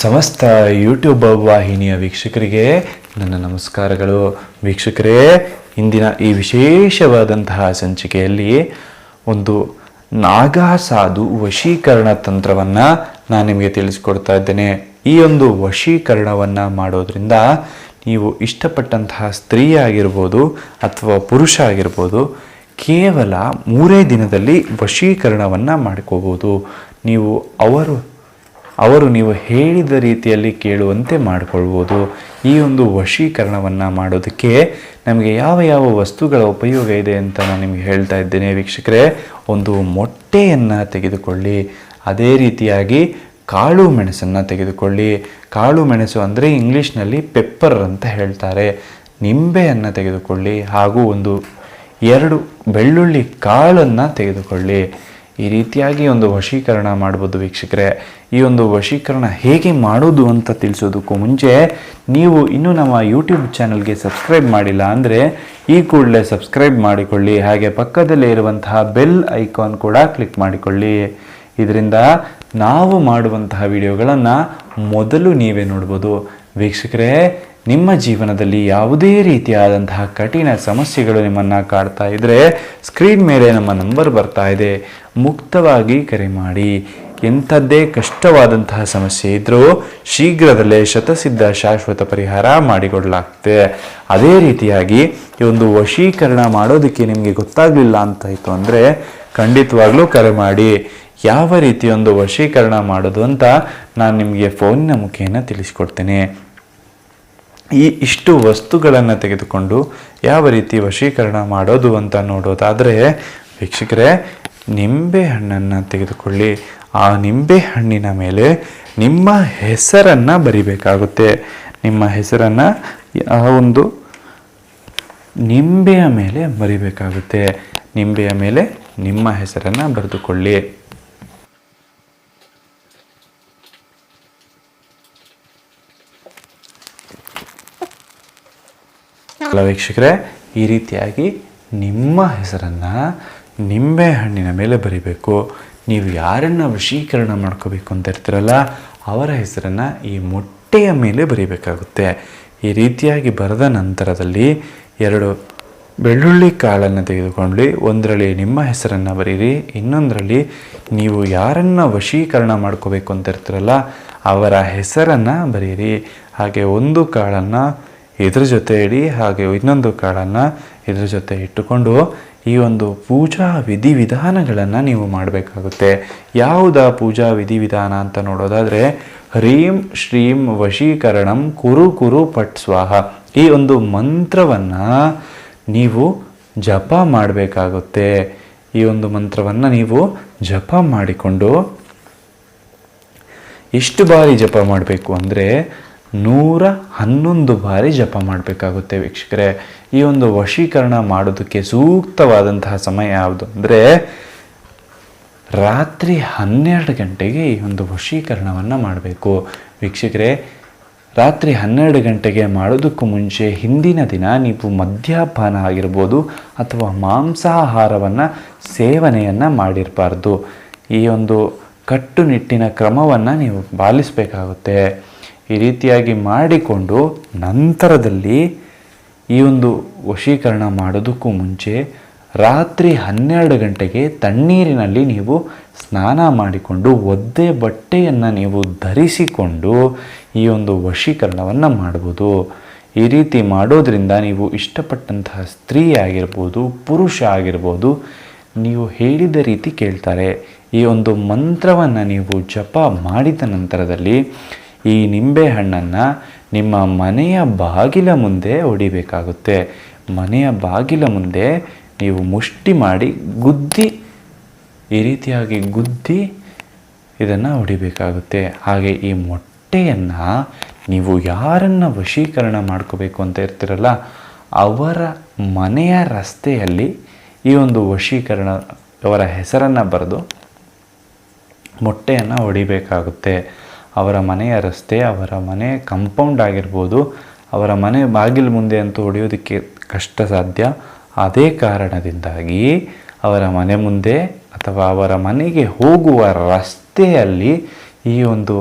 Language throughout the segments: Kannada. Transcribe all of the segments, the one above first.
ಸಮಸ್ತ ಯೂಟ್ಯೂಬ್ ವಾಹಿನಿಯ ವೀಕ್ಷಕರಿಗೆ ನನ್ನ ನಮಸ್ಕಾರಗಳು. ವೀಕ್ಷಕರೇ, ಇಂದಿನ ಈ ವಿಶೇಷವಾದಂತಹ ಸಂಚಿಕೆಯಲ್ಲಿ ಒಂದು ನಾಗಾಸಾಧು ವಶೀಕರಣ ತಂತ್ರವನ್ನು ನಾನು ನಿಮಗೆ ತಿಳಿಸ್ಕೊಡ್ತಾ ಇದ್ದೇನೆ. ಈ ಒಂದು ವಶೀಕರಣವನ್ನು ಮಾಡೋದ್ರಿಂದ ನೀವು ಇಷ್ಟಪಟ್ಟಂತಹ ಸ್ತ್ರೀ ಆಗಿರ್ಬೋದು ಅಥವಾ ಪುರುಷ ಆಗಿರ್ಬೋದು ಕೇವಲ ಮೂರೇ ದಿನದಲ್ಲಿ ವಶೀಕರಣವನ್ನು ಮಾಡ್ಕೋಬೋದು. ನೀವು ಅವರು ಅವರು ನೀವು ಹೇಳಿದ ರೀತಿಯಲ್ಲಿ ಕೇಳುವಂತೆ ಮಾಡಿಕೊಳ್ಬೋದು ಈ ಒಂದು ವಶೀಕರಣವನ್ನು ಮಾಡೋದಕ್ಕೆ ನಮಗೆ ಯಾವ ಯಾವ ವಸ್ತುಗಳ ಉಪಯೋಗ ಇದೆ ಅಂತ ನಾನು ನಿಮಗೆ ಹೇಳ್ತಾ ಇದ್ದೇನೆ ವೀಕ್ಷಕರೇ. ಒಂದು ಮೊಟ್ಟೆಯನ್ನು ತೆಗೆದುಕೊಳ್ಳಿ, ಅದೇ ರೀತಿಯಾಗಿ ಕಾಳು ಮೆಣಸನ್ನು ತೆಗೆದುಕೊಳ್ಳಿ. ಕಾಳು ಮೆಣಸು ಅಂದರೆ ಇಂಗ್ಲೀಷ್ನಲ್ಲಿ ಪೆಪ್ಪರ್ ಅಂತ ಹೇಳ್ತಾರೆ. ನಿಂಬೆಯನ್ನು ತೆಗೆದುಕೊಳ್ಳಿ ಹಾಗೂ ಒಂದು ಎರಡು ಬೆಳ್ಳುಳ್ಳಿ ಕಾಳನ್ನು ತೆಗೆದುಕೊಳ್ಳಿ. ಈ ರೀತಿಯಾಗಿ ಒಂದು ವಶೀಕರಣ ಮಾಡ್ಬೋದು ವೀಕ್ಷಕರೇ. ಈ ಒಂದು ವಶೀಕರಣ ಹೇಗೆ ಮಾಡೋದು ಅಂತ ತಿಳಿಸೋದಕ್ಕೂ ಮುಂಚೆ ನೀವು ಇನ್ನೂ ನಮ್ಮ ಯೂಟ್ಯೂಬ್ ಚಾನಲ್ಗೆ ಸಬ್ಸ್ಕ್ರೈಬ್ ಮಾಡಿಲ್ಲ ಅಂದರೆ ಈ ಕೂಡಲೇ ಸಬ್ಸ್ಕ್ರೈಬ್ ಮಾಡಿಕೊಳ್ಳಿ. ಹಾಗೆ ಪಕ್ಕದಲ್ಲೇ ಇರುವಂತಹ ಬೆಲ್ ಐಕಾನ್ ಕೂಡ ಕ್ಲಿಕ್ ಮಾಡಿಕೊಳ್ಳಿ. ಇದರಿಂದ ನಾವು ಮಾಡುವಂತಹ ವಿಡಿಯೋಗಳನ್ನು ಮೊದಲು ನೀವೇ ನೋಡ್ಬೋದು. ವೀಕ್ಷಕರೇ ನಿಮ್ಮ ಜೀವನದಲ್ಲಿ ಯಾವುದೇ ರೀತಿಯಾದಂತಹ ಕಠಿಣ ಸಮಸ್ಯೆಗಳು ನಿಮ್ಮನ್ನು ಕಾಡ್ತಾ ಇದ್ದರೆ ಸ್ಕ್ರೀನ್ ಮೇಲೆ ನಮ್ಮ ನಂಬರ್ ಬರ್ತಾ ಇದೆ. ಮುಕ್ತವಾಗಿ ಕರೆ ಮಾಡಿ. ಎಂಥದ್ದೇ ಕಷ್ಟವಾದಂತಹ ಸಮಸ್ಯೆ ಇದ್ದರೂ ಶೀಘ್ರದಲ್ಲೇ ಶತಸಿದ್ಧ ಶಾಶ್ವತ ಪರಿಹಾರ ಮಾಡಿಕೊಡಲಾಗ್ತದೆ. ಅದೇ ರೀತಿಯಾಗಿ ಈ ಒಂದು ವಶೀಕರಣ ಮಾಡೋದಕ್ಕೆ ನಿಮಗೆ ಗೊತ್ತಾಗಲಿಲ್ಲ ಇತ್ತು ಅಂದರೆ ಖಂಡಿತವಾಗ್ಲೂ ಕರೆ ಮಾಡಿ. ಯಾವ ರೀತಿಯೊಂದು ವಶೀಕರಣ ಮಾಡೋದು ಅಂತ ನಾನು ನಿಮಗೆ ಫೋನಿನ ಮುಖೇನ ತಿಳಿಸ್ಕೊಡ್ತೇನೆ. ಈ ಇಷ್ಟು ವಸ್ತುಗಳನ್ನು ತೆಗೆದುಕೊಂಡು ಯಾವ ರೀತಿ ವಶೀಕರಣ ಮಾಡೋದು ಅಂತ ನೋಡೋದಾದರೆ, ವೀಕ್ಷಕರೇ, ನಿಂಬೆ ಹಣ್ಣನ್ನು ತೆಗೆದುಕೊಳ್ಳಿ. ಆ ನಿಂಬೆ ಹಣ್ಣಿನ ಮೇಲೆ ನಿಮ್ಮ ಹೆಸರನ್ನು ಬರಿಬೇಕಾಗುತ್ತೆ. ನಿಮ್ಮ ಹೆಸರನ್ನು ಆ ಒಂದು ನಿಂಬೆಯ ಮೇಲೆ ಬರಿಬೇಕಾಗುತ್ತೆ. ನಿಂಬೆಯ ಮೇಲೆ ನಿಮ್ಮ ಹೆಸರನ್ನು ಬರೆದುಕೊಳ್ಳಿ. ಅಲ್ಲ ವೀಕ್ಷಕರೇ ಈ ರೀತಿಯಾಗಿ ನಿಮ್ಮ ಹೆಸರನ್ನು ನಿಂಬೆ ಹಣ್ಣಿನ ಮೇಲೆ ಬರಿಬೇಕು. ನೀವು ಯಾರನ್ನು ವಶೀಕರಣ ಮಾಡ್ಕೋಬೇಕು ಅಂತ ಇರ್ತೀರಲ್ಲ, ಅವರ ಹೆಸರನ್ನು ಈ ಮೊಟ್ಟೆಯ ಮೇಲೆ ಬರಿಬೇಕಾಗುತ್ತೆ. ಈ ರೀತಿಯಾಗಿ ಬರೆದ ನಂತರದಲ್ಲಿ ಎರಡು ಬೆಳ್ಳುಳ್ಳಿ ಕಾಳನ್ನು ತೆಗೆದುಕೊಂಡು ಒಂದರಲ್ಲಿ ನಿಮ್ಮ ಹೆಸರನ್ನು ಬರೀರಿ, ಇನ್ನೊಂದರಲ್ಲಿ ನೀವು ಯಾರನ್ನು ವಶೀಕರಣ ಮಾಡ್ಕೋಬೇಕು ಅಂತ ಇರ್ತೀರಲ್ಲ, ಅವರ ಹೆಸರನ್ನು ಬರೀರಿ. ಹಾಗೆ ಒಂದು ಕಾಳನ್ನು ಇದ್ರ ಜೊತೆ ಇಡಿ, ಹಾಗೆ ಇನ್ನೊಂದು ಕಾಳನ್ನು ಇದ್ರ ಜೊತೆ ಇಟ್ಟುಕೊಂಡು ಈ ಒಂದು ಪೂಜಾ ವಿಧಿವಿಧಾನಗಳನ್ನು ನೀವು ಮಾಡಬೇಕಾಗುತ್ತೆ. ಯಾವುದ ಪೂಜಾ ವಿಧಿವಿಧಾನ ಅಂತ ನೋಡೋದಾದರೆ, ಹ್ರೀಂ ಶ್ರೀಂ ವಶೀಕರಣಂ ಕುರು ಕುರು ಪಟ್ ಸ್ವಾಹ. ಈ ಒಂದು ಮಂತ್ರವನ್ನು ನೀವು ಜಪ ಮಾಡಬೇಕಾಗುತ್ತೆ. ಈ ಒಂದು ಮಂತ್ರವನ್ನು ನೀವು ಜಪ ಮಾಡಿಕೊಂಡು, ಎಷ್ಟು ಬಾರಿ ಜಪ ಮಾಡಬೇಕು ಅಂದರೆ ನೂರ ಹನ್ನೊಂದು ಬಾರಿ ಜಪ ಮಾಡಬೇಕಾಗುತ್ತೆ ವೀಕ್ಷಕರೇ. ಈ ಒಂದು ವಶೀಕರಣ ಮಾಡೋದಕ್ಕೆ ಸೂಕ್ತವಾದಂತಹ ಸಮಯ ಯಾವುದು ಅಂದರೆ ರಾತ್ರಿ ಹನ್ನೆರಡು ಗಂಟೆಗೆ ಈ ಒಂದು ವಶೀಕರಣವನ್ನು ಮಾಡಬೇಕು. ವೀಕ್ಷಕರೇ, ರಾತ್ರಿ ಹನ್ನೆರಡು ಗಂಟೆಗೆ ಮಾಡೋದಕ್ಕೂ ಮುಂಚೆ ಹಿಂದಿನ ದಿನ ನೀವು ಮದ್ಯಪಾನ ಆಗಿರ್ಬೋದು ಅಥವಾ ಮಾಂಸಾಹಾರವನ್ನು ಸೇವನೆಯನ್ನು ಮಾಡಿರಬಾರ್ದು. ಈ ಒಂದು ಕಟ್ಟುನಿಟ್ಟಿನ ಕ್ರಮವನ್ನು ನೀವು ಪಾಲಿಸಬೇಕಾಗುತ್ತೆ. ಈ ರೀತಿಯಾಗಿ ಮಾಡಿಕೊಂಡು ನಂತರದಲ್ಲಿ ಈ ಒಂದು ವಶೀಕರಣ ಮಾಡೋದಕ್ಕೂ ಮುಂಚೆ ರಾತ್ರಿ ಹನ್ನೆರಡು ಗಂಟೆಗೆ ತಣ್ಣೀರಿನಲ್ಲಿ ನೀವು ಸ್ನಾನ ಮಾಡಿಕೊಂಡು ಒದ್ದೆ ಬಟ್ಟೆಯನ್ನು ನೀವು ಧರಿಸಿಕೊಂಡು ಈ ಒಂದು ವಶೀಕರಣವನ್ನು ಮಾಡ್ಬೋದು. ಈ ರೀತಿ ಮಾಡೋದರಿಂದ ನೀವು ಇಷ್ಟಪಟ್ಟಂತಹ ಸ್ತ್ರೀ ಆಗಿರ್ಬೋದು, ಪುರುಷ ಆಗಿರ್ಬೋದು, ನೀವು ಹೇಳಿದ ರೀತಿ ಕೇಳ್ತಾರೆ. ಈ ಒಂದು ಮಂತ್ರವನ್ನು ನೀವು ಜಪ ಮಾಡಿದ ನಂತರದಲ್ಲಿ ಈ ನಿಂಬೆಹಣ್ಣನ್ನು ನಿಮ್ಮ ಮನೆಯ ಬಾಗಿಲ ಮುಂದೆ ಹೊಡಿಬೇಕಾಗುತ್ತೆ. ಮನೆಯ ಬಾಗಿಲ ಮುಂದೆ ನೀವು ಮುಷ್ಟಿ ಮಾಡಿ ಗುದ್ದಿ, ಈ ರೀತಿಯಾಗಿ ಗುದ್ದಿ ಇದನ್ನು ಹೊಡಿಬೇಕಾಗುತ್ತೆ. ಹಾಗೆ ಈ ಮೊಟ್ಟೆಯನ್ನು ನೀವು ಯಾರನ್ನು ವಶೀಕರಣ ಮಾಡ್ಕೋಬೇಕು ಅಂತ ಇರ್ತೀರಲ್ಲ, ಅವರ ಮನೆಯ ರಸ್ತೆಯಲ್ಲಿ ಈ ಒಂದು ವಶೀಕರಣ, ಅವರ ಹೆಸರನ್ನು ಬರೆದು ಮೊಟ್ಟೆಯನ್ನು ಹೊಡಿಬೇಕಾಗುತ್ತೆ. ಅವರ ಮನೆಯ ರಸ್ತೆ, ಅವರ ಮನೆ ಕಂಪೌಂಡ್ ಆಗಿರ್ಬೋದು, ಅವರ ಮನೆ ಬಾಗಿಲು ಮುಂದೆ ಅಂತೂ ಹೊಡೆಯೋದಕ್ಕೆ ಕಷ್ಟ ಸಾಧ್ಯ. ಅದೇ ಕಾರಣದಿಂದಾಗಿ ಅವರ ಮನೆ ಮುಂದೆ ಅಥವಾ ಅವರ ಮನೆಗೆ ಹೋಗುವ ರಸ್ತೆಯಲ್ಲಿ ಈ ಒಂದು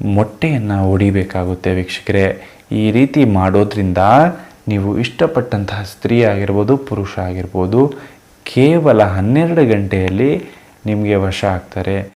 ಮೊಟ್ಟೆಯನ್ನು ಹೊಡಿಬೇಕಾಗುತ್ತೆ ವೀಕ್ಷಕರೇ. ಈ ರೀತಿ ಮಾಡೋದ್ರಿಂದ ನೀವು ಇಷ್ಟಪಟ್ಟಂತಹ ಸ್ತ್ರೀ ಆಗಿರ್ಬೋದು, ಪುರುಷ ಆಗಿರ್ಬೋದು, ಕೇವಲ ಹನ್ನೆರಡು ಗಂಟೆಯಲ್ಲಿ ನಿಮಗೆ ವಶ ಆಗ್ತಾರೆ.